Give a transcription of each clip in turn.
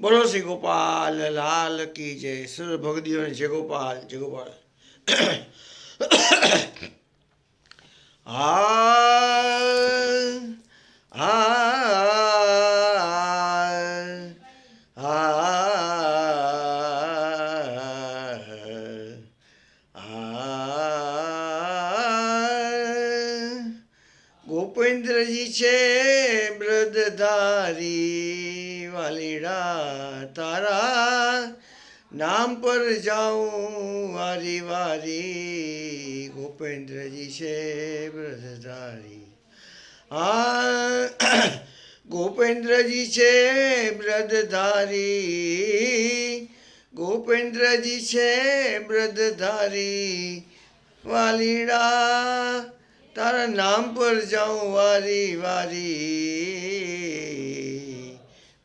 બોલો શ્રી ગોપાલ લાલ કી જય સુર ભગદીઓને જય ગોપાલ જય ગોપાલ આ ગોપેન્દ્રજી છે બ્રધધારી વાલીડા તારા નામ પર જાઉં વારી વારી ગોપેન્દ્રજી છે બ્રધધારી આ ગોપેન્દ્રજી છે બ્રધધારી ગોપેન્દ્રજી છે બ્રધધારી વાલીડા તારા નામ પર જાઉં, વારી વારી.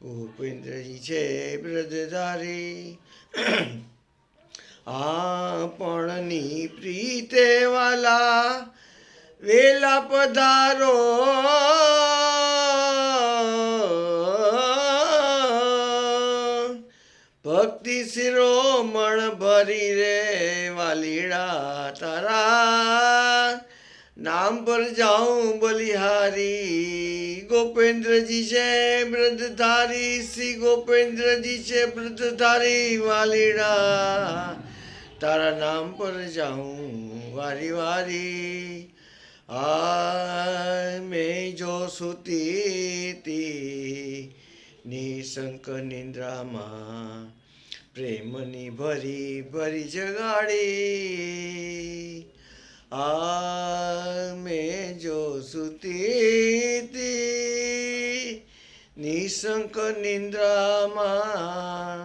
ભૂપેન્દ્રજી છે બ્રજધારી. આપણની પ્રીતે વાલા વેલા પધારો. ભક્તિ શિરોમણ ભરી રે વાલીડા તારા. નામ પર જાઉં બલિહારી. ગોપેન્દ્રજી છે બ્રજધારી શ્રી ગોપેન્દ્રજી છે બ્રજધારી વાલીડા. તારા નામ પર જાઉં વારી વારી. આ મેં જો સુતી નિશંક નિંદ્રામાં પ્રેમની ભરી ભરી જગાડી. આ મેં જો સુતી નિશંક નિંદ્રામાં,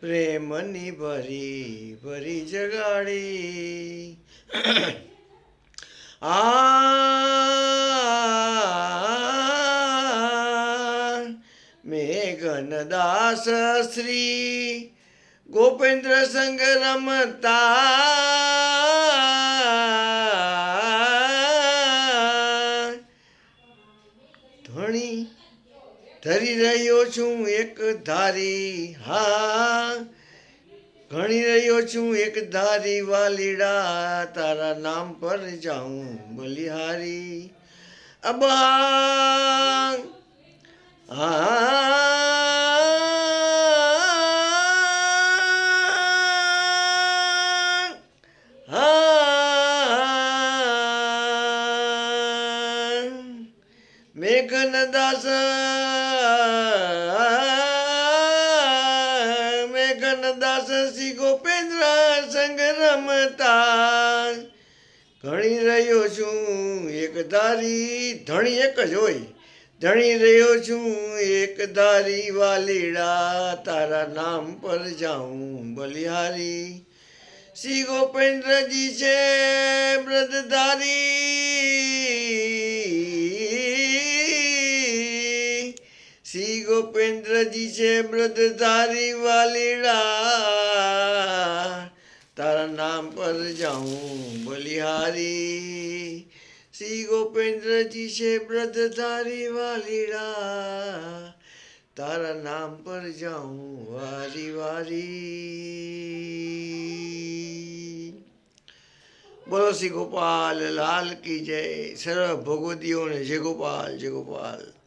પ્રેમની ભરી ભરી જગાડી. આ મેઘનદાસ શ્રી ગોપેન્દ્ર સંગ રમતા ધરી રહ્યો છું એક ધારી, હા. ઘણી રહ્યો છું એક ધારી વાલીડા, તારા નામ પર જાઉં બલિહારી અબા મેઘનદાસ મેઘનદાસ શ્રી ગોપેન્દ્ર સંગ રમતા. ઘણી રહ્યો છું એક ધારી, ધણી એક જ હોય. ધણી રહ્યો છું એક ધારી વાલીડા, તારા નામ પર જાઉં બલિહારી. શ્રી ગોપેન્દ્રજી છે બ્રધધારી શ્રી ગોપેન્દ્રજી છે બ્રધધારી વાલીડા. તારા નામ પર જાઉં બલિહારી. શ્રી ગોપેન્દ્રજી છે બ્રધધારી વાલીડા. તારા નામ પર જાઉં વારી વારી. બોલો શ્રી ગોપાલ, લાલ કી જય. સર્વ ભગવતીઓને જય ગોપાલ જય ગોપાલ.